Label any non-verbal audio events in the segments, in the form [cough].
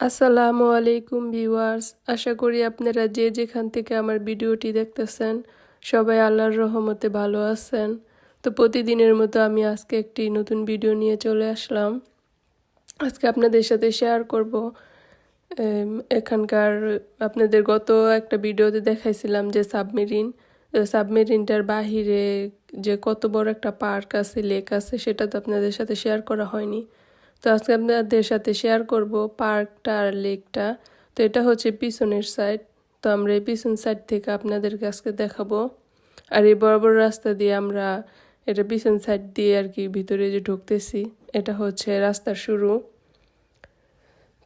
আসসালামু আলাইকুম ভিউয়ার্স, আশা করি আপনারা যে যেখান থেকে আমার ভিডিওটি দেখতেছেন, সবাই আল্লাহর রহমতে ভালো আছেন। তো প্রতিদিনের মতো আমি আজকে একটি নতুন ভিডিও নিয়ে চলে আসলাম। আজকে আপনাদের সাথে শেয়ার করব। এখানকার আপনাদের গত একটা ভিডিওতে দেখাইছিলাম যে সাবমেরিন সাবমেরিনটার বাহিরে যে কত বড় একটা পার্ক আছে লেক আছে, সেটা তো আপনাদের সাথে শেয়ার করা হয়নি। তো আজকে আপনাদের সাথে শেয়ার করব পার্কটা আর লেকটা তো এটা হচ্ছে পিছনের সাইড তো আমরা এই পিছন সাইড থেকে আপনাদেরকে আজকে দেখাবো। আর এই বড় বড় রাস্তা দিয়ে আমরা এটা পিছন সাইড দিয়ে আর কি ভিতরে যে ঢুকতেছি, এটা হচ্ছে রাস্তার শুরু।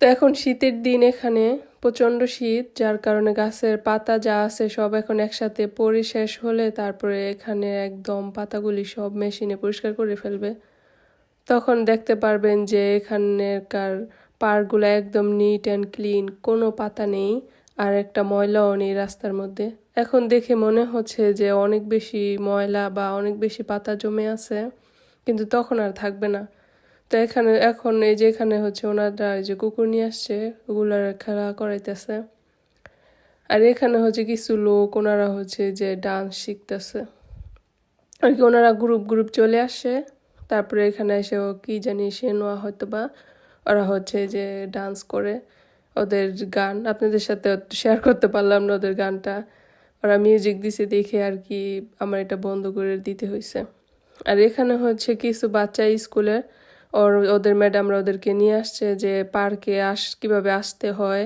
তো এখন শীতের দিন এখানে, প্রচণ্ড শীত, যার কারণে গাছের পাতা যা আছে সব এখন একসাথে পরি শেষ হলে তারপরে এখানে একদম পাতাগুলি সব মেশিনে পরিষ্কার করে ফেলবে। তখন দেখতে পারবেন যে এখানকার পার্কগুলো একদম নিট অ্যান্ড ক্লিন কোনো পাতা নেই আর একটা ময়লাও নেই রাস্তার মধ্যে। এখন দেখে মনে হচ্ছে যে অনেক বেশি ময়লা বা অনেক বেশি পাতা জমে আছে, কিন্তু তখন আর থাকবে না। তো এখানে, এখন এই যে এখানে হচ্ছে ওনারা যে কুকুর নিয়ে আসছে ওগুলার খেলা করাইতেছে। আর এখানে হচ্ছে কিছু লোক, ওনারা হচ্ছে যে ডান্স শিখতেছে। আর কি, ওনারা গ্রুপ গ্রুপ চলে আসে। তারপরে এখানে এসে ও কি জানি সে নেওয়া হয়তো বা ওরা হচ্ছে যে ডান্স করে ওদের গান। আপনাদের সাথে শেয়ার করতে পারলাম না ওদের গানটা। ওরা মিউজিক দিছে দেখে আর কি আমার এটা বন্ধ করে দিতে হয়েছে আর এখানে হচ্ছে কিছু বাচ্চা স্কুলের, ওর, ওদের ম্যাডামরা ওদেরকে নিয়ে আসছে যে পার্কে আস, কীভাবে আসতে হয়,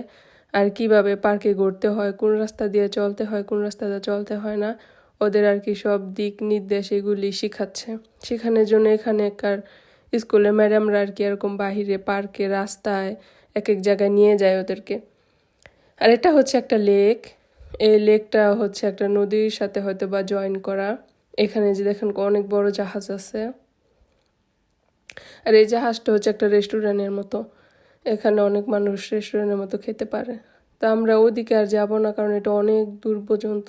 আর কীভাবে পার্কে ঘুরতে হয়, কোন রাস্তা দিয়ে চলতে হয়, কোন রাস্তা দিয়ে চলতে হয় না। ওদের আর কি সব দিক নির্দেশ এগুলি শিখাচ্ছে। শেখানোর জন্য এখানে একার স্কুলের ম্যাডামরা আর কি এরকম বাহিরে পার্কে, রাস্তায় এক এক জায়গায় নিয়ে যায় ওদেরকে। আর এটা হচ্ছে একটা লেক। এই লেকটা হচ্ছে একটা নদীর সাথে হয়তো বা জয়েন করা। এখানে যে দেখেন অনেক বড় জাহাজ আছে। আর এই জাহাজটা হচ্ছে একটা রেস্টুরেন্টের মতো। এখানে অনেক মানুষ রেস্টুরেন্টের মতো খেতে পারে। তা আমরা ওদিকে আর যাব না কারণ এটা অনেক দূর পর্যন্ত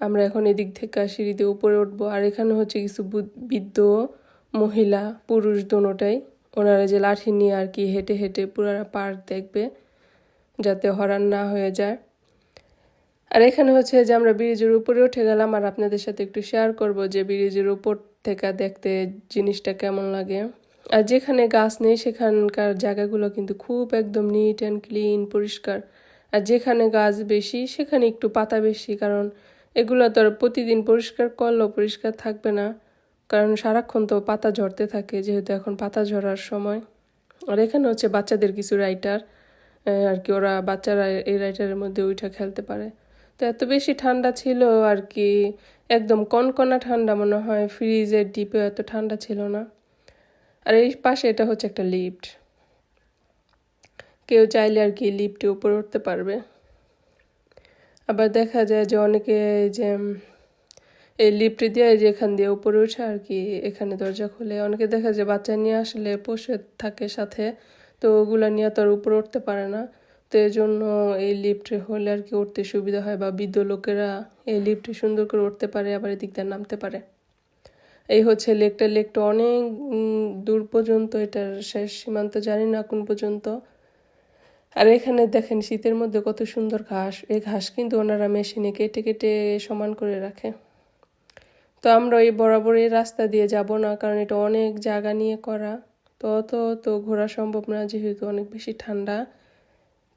আমরা এখন এদিক থেকে সিঁড়ি দিয়ে উপরে উঠবো। আর এখানে হচ্ছে কিছু বৃদ্ধ, মহিলা, পুরুষ দোনোটাই। ওনারা যে লাঠি নিয়ে আর কি হেঁটে হেঁটে পুরো পার্ক দেখবে, যাতে হরান না হয়ে যায়। আর এখানে হচ্ছে যে আমরা ব্রিজের উপরে উঠে গেলাম। আর আপনাদের সাথে একটু শেয়ার করব যে ব্রিজের উপর থেকে দেখতে জিনিসটা কেমন লাগে। আর যেখানে গাছ নেই, সেখানকার জায়গাগুলো কিন্তু খুব একদম নিট অ্যান্ড ক্লিন পরিষ্কার। আর যেখানে গাছ বেশি, সেখানে একটু পাতা বেশি, কারণ এগুলো তো আর প্রতিদিন পরিষ্কার করলেও পরিষ্কার থাকবে না। কারণ সারাক্ষণ তো পাতা ঝরতে থাকে, যেহেতু এখন পাতা ঝরার সময়। আর এখানে হচ্ছে বাচ্চাদের কিছু রাইটার আর কি ওরা বাচ্চারা এই রাইটারের মধ্যে উঠে খেলতে পারে। তো এত বেশি ঠান্ডা ছিল আর কি, একদম কনকনা ঠান্ডা মনে হয় ফ্রিজের ডিপে এত ঠান্ডা ছিল না। আর এই পাশে এটা হচ্ছে একটা লিফট কেউ চাইলে আর কি লিফটে উপরে উঠতে পারবে। আবার দেখা যায় যে অনেকে যে এই লিফট দিয়ে যে এখান দিয়ে উপরে উঠে আর কি, এখানে দরজা খুলে। অনেকে দেখা যায় বাচ্চা নিয়ে আসলে পোষে থাকে সাথে, তো ওগুলা নিয়ে তো আর উপরে উঠতে পারে না। তো এই জন্য এই লিফটে হলে আর কি উঠতে সুবিধা হয় বা বৃদ্ধ লোকেরা এই লিফটে সুন্দর করে উঠতে পারে, আবার এদিক দিয়ে নামতে পারে। এই হচ্ছে লেকটা লেকটা অনেক দূর পর্যন্ত, এটার শেষ সীমান্ত জানি না কোন পর্যন্ত। আর এখানে দেখেন শীতের মধ্যে কত সুন্দর ঘাস। এই ঘাস কিন্তু ওনারা মেশিনে কেটে কেটে সমান করে রাখে। তো আমরা এই বরাবর এই রাস্তা দিয়ে যাব না, কারণ এটা অনেক জায়গা নিয়ে করা। তো অত তো ঘোরা সম্ভব না, যেহেতু অনেক বেশি ঠান্ডা।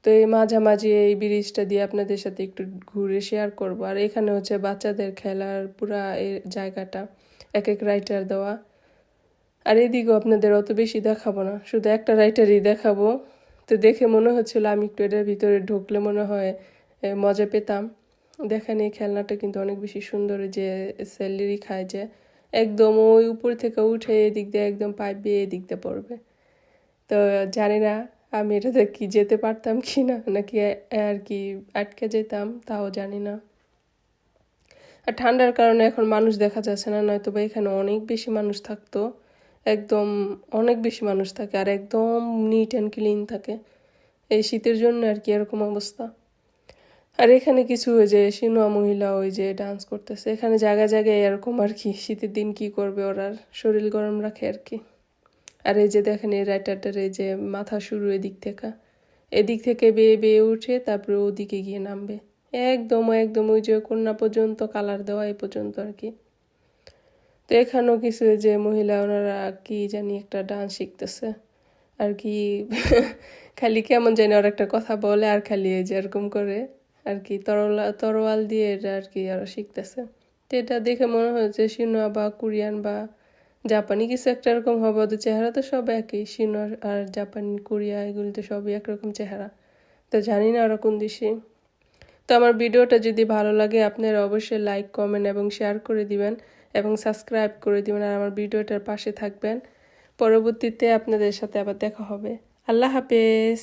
তো এই মাঝামাঝি এই ব্রিজটা দিয়ে আপনাদের সাথে একটু ঘুরে শেয়ার করব। আর এখানে হচ্ছে বাচ্চাদের খেলার পুরা এই জায়গাটা এক এক রাইটার দেওয়া। আর এদিকেও আপনাদের অত বেশি দেখাবো না, শুধু একটা রাইটারই দেখাবো। তো দেখে মনে হচ্ছিল আমি একটু এটার ভিতরে ঢুকলে মনে হয় মজা পেতাম। দেখেন এই খেলনাটা কিন্তু অনেক বেশি সুন্দর যে স্যালারি খায় যে, একদম ওই উপর থেকে উঠে এদিক দিয়ে একদম পাইপ দিয়ে এদিক দিয়ে পড়বে। তো জানি না আমি এটাতে কি যেতে পারতাম কি না, নাকি আর কি আটকে যেতাম তাও জানি না। আর ঠান্ডার কারণে এখন মানুষ দেখা যাচ্ছে না নয়তো বা এখানে অনেক বেশি মানুষ থাকতো। একদম অনেক বেশি মানুষ থাকে আর একদম নিট অ্যান্ড ক্লিন থাকে। এই শীতের জন্য আর কি এরকম অবস্থা। আর এখানে কিছু ওই যে সিনোয়া মহিলা ওই যে ডান্স করতেছে। এখানে জায়গায় জায়গায় এরকম আর কি, শীতের দিন কি করবে ওরা শরীর গরম রাখে আর কি। আর এই যে দেখেন এই রাইটারটার এই যে মাথা শুরু এদিক থেকে। এদিক থেকে বেয়ে বেয়ে উঠে তারপরে ওদিকে গিয়ে নামবে। একদম একদম ওই যে কন্যা পর্যন্ত, কালার দেওয়া এই পর্যন্ত আর কি। তো এখানেও কিছু যে মহিলা ওনারা কি জানি একটা ডান্স শিখতেছে। আর কি [laughs] খালি কেমন জানি ওরা একটা কথা বলে আর খালি এই যে এরকম করে আর কি তরলা, তরোয়াল দিয়ে এটা আর কি ওরা শিখতেছে। তো এটা দেখে মনে হচ্ছে সিনোয়া বা কোরিয়ান বা জাপানি কিছু একটা এরকম হবে, ওদের চেহারা তো সব একই। সিনোয়া আর জাপানি, কোরিয়া এগুলি তো সবই একরকম চেহারা। তো জানি না ওরা কোন দেশে। তো আমার ভিডিওটা যদি ভালো লাগে আপনারা অবশ্যই লাইক কমেন্ট এবং শেয়ার করে দিবেন। এবং সাবস্ক্রাইব করে দিবেন আর আমার ভিডিওটার পাশে থাকবেন। পরবর্তীতে আপনাদের সাথে আবার দেখা হবে। আল্লাহ হাফেজ।